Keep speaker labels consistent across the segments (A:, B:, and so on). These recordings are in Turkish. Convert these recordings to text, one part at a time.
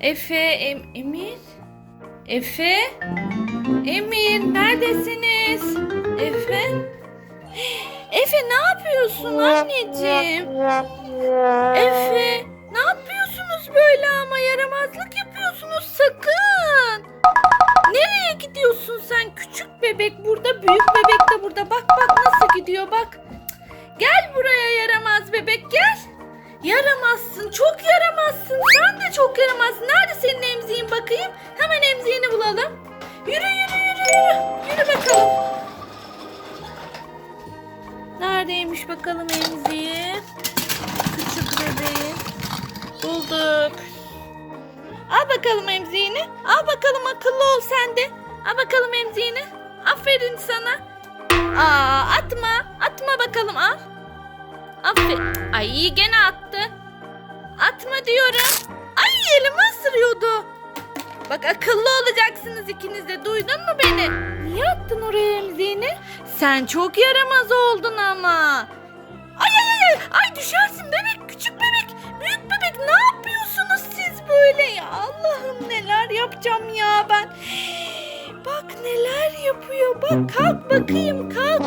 A: Efe, Em- Emir? Efe? Emir neredesiniz? Efe? Efe ne yapıyorsun anneciğim? Efe ne yapıyorsunuz böyle ama yaramazlık yapıyorsunuz sakın. Nereye gidiyorsun sen küçük bebek burada büyük bebek de burada bak bak nasıl gidiyor bak. Gel buraya yaramaz bebek gel. Yaramazsın çok yaramazsın Bulduk. Al bakalım emziğini. Al bakalım akıllı ol sen de. Al bakalım emziğini. Aferin sana. Aa atma. Atma bakalım al. Aferin. Ay gene attı. Atma diyorum. Ay elimi ısırıyordu. Bak akıllı olacaksınız ikiniz de. Duydun mu beni? Niye attın oraya emziğini? Sen çok yaramaz oldun ama. Ay ay ay ay düşersin bebek yapacağım ya ben? Bak neler yapıyor. Bak kalk bakayım kalk.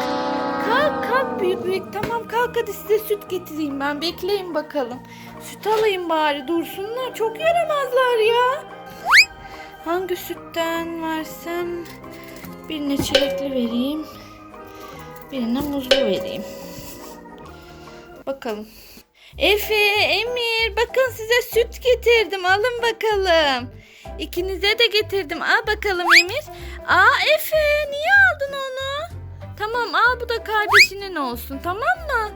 A: Kalk kalk büyük büyük. Tamam kalk hadi size süt getireyim ben. Bekleyin bakalım. Süt alayım bari. Dursunlar. Çok yaramazlar ya. Hangi sütten versem? Birine çilekli vereyim. Birine muzlu vereyim. Bakalım. Efe, Emir bakın size süt getirdim. Alın bakalım. İkinize de getirdim. Al bakalım Emir. Aa Efe niye aldın onu? Tamam al bu da kardeşinin olsun tamam mı?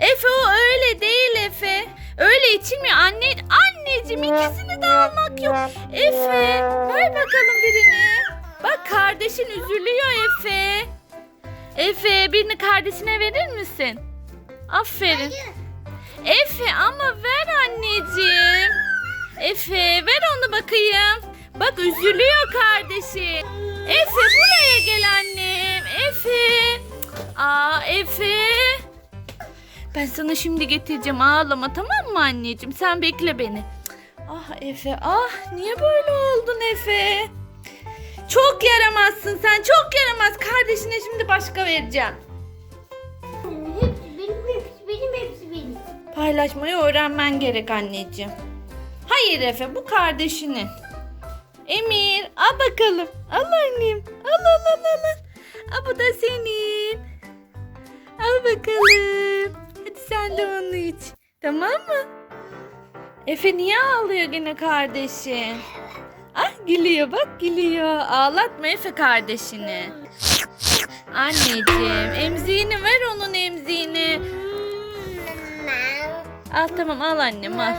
A: Efe o öyle değil Efe. Öyle içilmiyor. Anne, anneciğim ikisini de almak yok. Efe ver bakalım birini. Bak kardeşin üzülüyor Efe. Efe birini kardeşine verir misin? Aferin. Efe ama ver. Efe ver onu bakayım. Bak üzülüyor kardeşi. Efe buraya gel annem. Efe. Aa Efe. Ben sana şimdi getireceğim ağlama tamam mı anneciğim? Sen bekle beni. Ah Efe ah niye böyle oldun Efe? Çok yaramazsın sen çok yaramaz. Kardeşine şimdi başka vereceğim.
B: Hepsi benim, hepsi benim, hepsi benim.
A: Paylaşmayı öğrenmen gerek anneciğim. Hayır Efe bu kardeşinin. Emir al bakalım. Al annem. Al al al al. al. Al bu da senin. Al bakalım. Hadi sen de onu iç. Tamam mı? Efe niye ağlıyor gene kardeşi? Ah gülüyor bak gülüyor. Ağlatma Efe kardeşini. Anneciğim emziğini ver onun emziğini. Al tamam al annem al.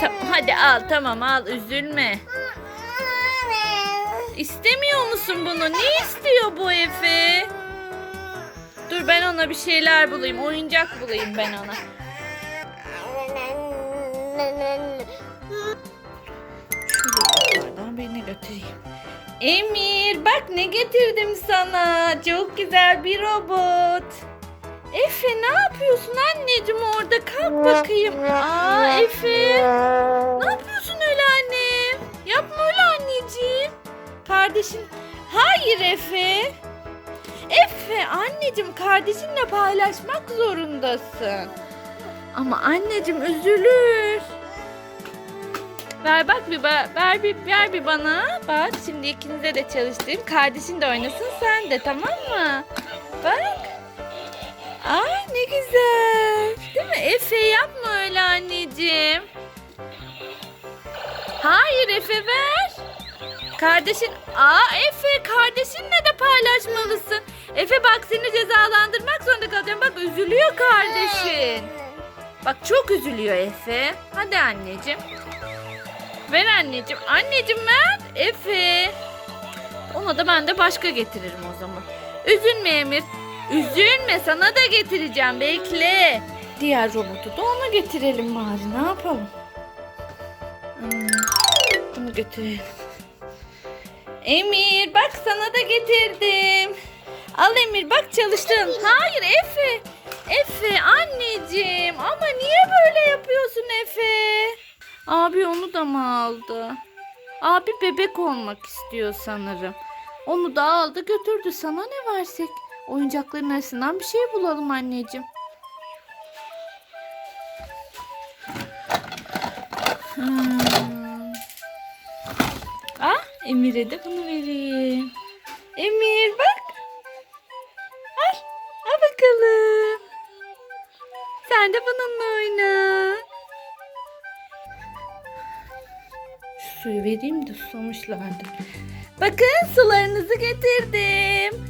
A: Ta- hadi al tamam al üzülme. İstemiyor musun bunu? Ne istiyor bu Efe? Dur ben ona bir şeyler bulayım. Oyuncak bulayım ben ona. Şuradan birini götüreyim. Emir bak ne getirdim sana. Çok güzel bir robot. Efe ne yapıyorsun anneciğim orada? Kalk bakayım. Aa Efe. Ne yapıyorsun öyle annem? Yapma öyle anneciğim. Kardeşin. Hayır Efe. Efe anneciğim kardeşinle paylaşmak zorundasın. Ama anneciğim üzülür. Ver bak bir ba- ver bir ver bir bana. Bak şimdi ikinize de çalıştırayım. Kardeşin de oynasın sen de tamam mı? Bak. Ay ne güzel. Anneciğim. Hayır Efe ver. Kardeşin... Aa Efe kardeşinle de paylaşmalısın. Efe bak seni cezalandırmak zorunda kalacağım. Bak üzülüyor kardeşin. Bak çok üzülüyor Efe. Hadi anneciğim. Ver anneciğim. Anneciğim ver. Efe. Ona da ben de başka getiririm o zaman. Üzülme Emir. Üzülme sana da getireceğim bekle. Diğer robotu da ona getirelim bari ne yapalım. Hmm, bunu götürelim. Emir bak sana da getirdim. Al Emir bak çalıştın. Hayır Efe. Efe anneciğim ama niye böyle yapıyorsun Efe? Abi onu da mı aldı? Abi bebek olmak istiyor sanırım. Onu da aldı götürdü. Sana ne versek? Oyuncakların arasından bir şey bulalım anneciğim. Hmm. Ah Emir'e de bunu vereyim. Emir bak. Al. Al bakalım. Sen de bununla oyna. Suyu vereyim de susamışlardı. Bakın sularınızı getirdim.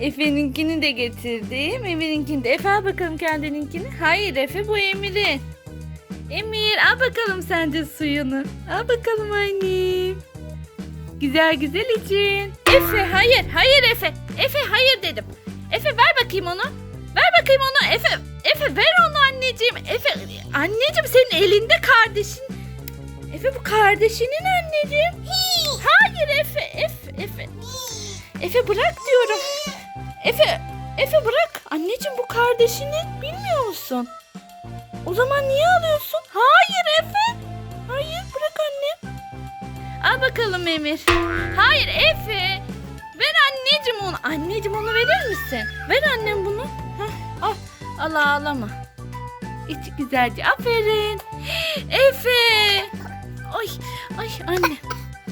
A: Efe'ninkini de getirdim. Emir'inkini de. Efe al bakalım kendininkini. Hayır Efe bu Emir'in. Emir al bakalım sen de suyunu. Al bakalım annem. Güzel güzel için. Efe hayır hayır Efe. Efe hayır dedim. Efe ver bakayım onu. Ver bakayım onu. Efe Efe ver onu anneciğim. Efe anneciğim senin elinde kardeşin. Efe bu kardeşinin anneciğim. Hayır Efe Efe Efe. Efe bırak diyorum. Efe Efe bırak. Anneciğim bu kardeşinin bilmiyor musun? O zaman niye alıyorsun? Hayır Efe. Hayır bırak annem. Al bakalım Emir. Hayır Efe. Ver anneciğim onu. Anneciğim onu verir misin? Ver annem bunu. Heh, al. Al ağlama. İç güzelce. Aferin. Efe. Ay ay anne.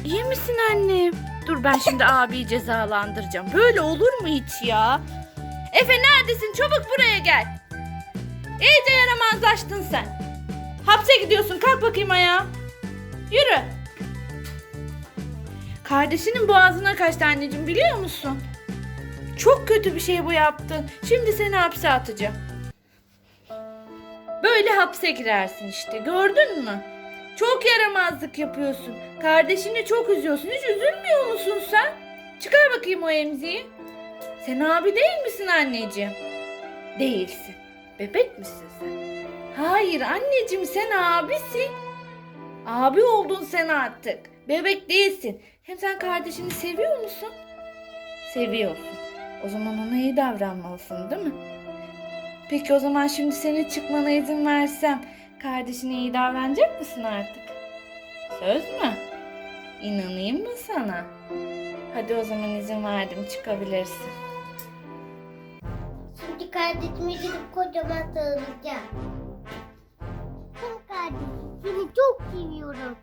A: İyi misin annem? Dur ben şimdi abiyi cezalandıracağım. Böyle olur mu hiç ya? Efe neredesin? Çabuk buraya gel. İyice yaramazlaştın sen. Hapse gidiyorsun. Kalk bakayım ayağa. Yürü. Kardeşinin boğazına kaçtı anneciğim biliyor musun? Çok kötü bir şey bu yaptın. Şimdi seni hapse atacağım. Böyle hapse girersin işte. Gördün mü? Çok yaramazlık yapıyorsun. Kardeşini çok üzüyorsun. Hiç üzülmüyor musun sen? Çıkar bakayım o emziği. Sen abi değil misin anneciğim? Değilsin. Bebek misin sen? Hayır anneciğim sen abisin. Abi oldun sen artık. Bebek değilsin. Hem sen kardeşini seviyor musun? Seviyorsun. O zaman ona iyi davranmalısın değil mi? Peki o zaman şimdi senin çıkmana izin versem kardeşine iyi davranacak mısın artık? Söz mü? İnanayım mı sana? Hadi o zaman izin verdim çıkabilirsin.
B: Kardeşime gidip kocaman sarılacağım. Canım kardeşim seni çok seviyorum.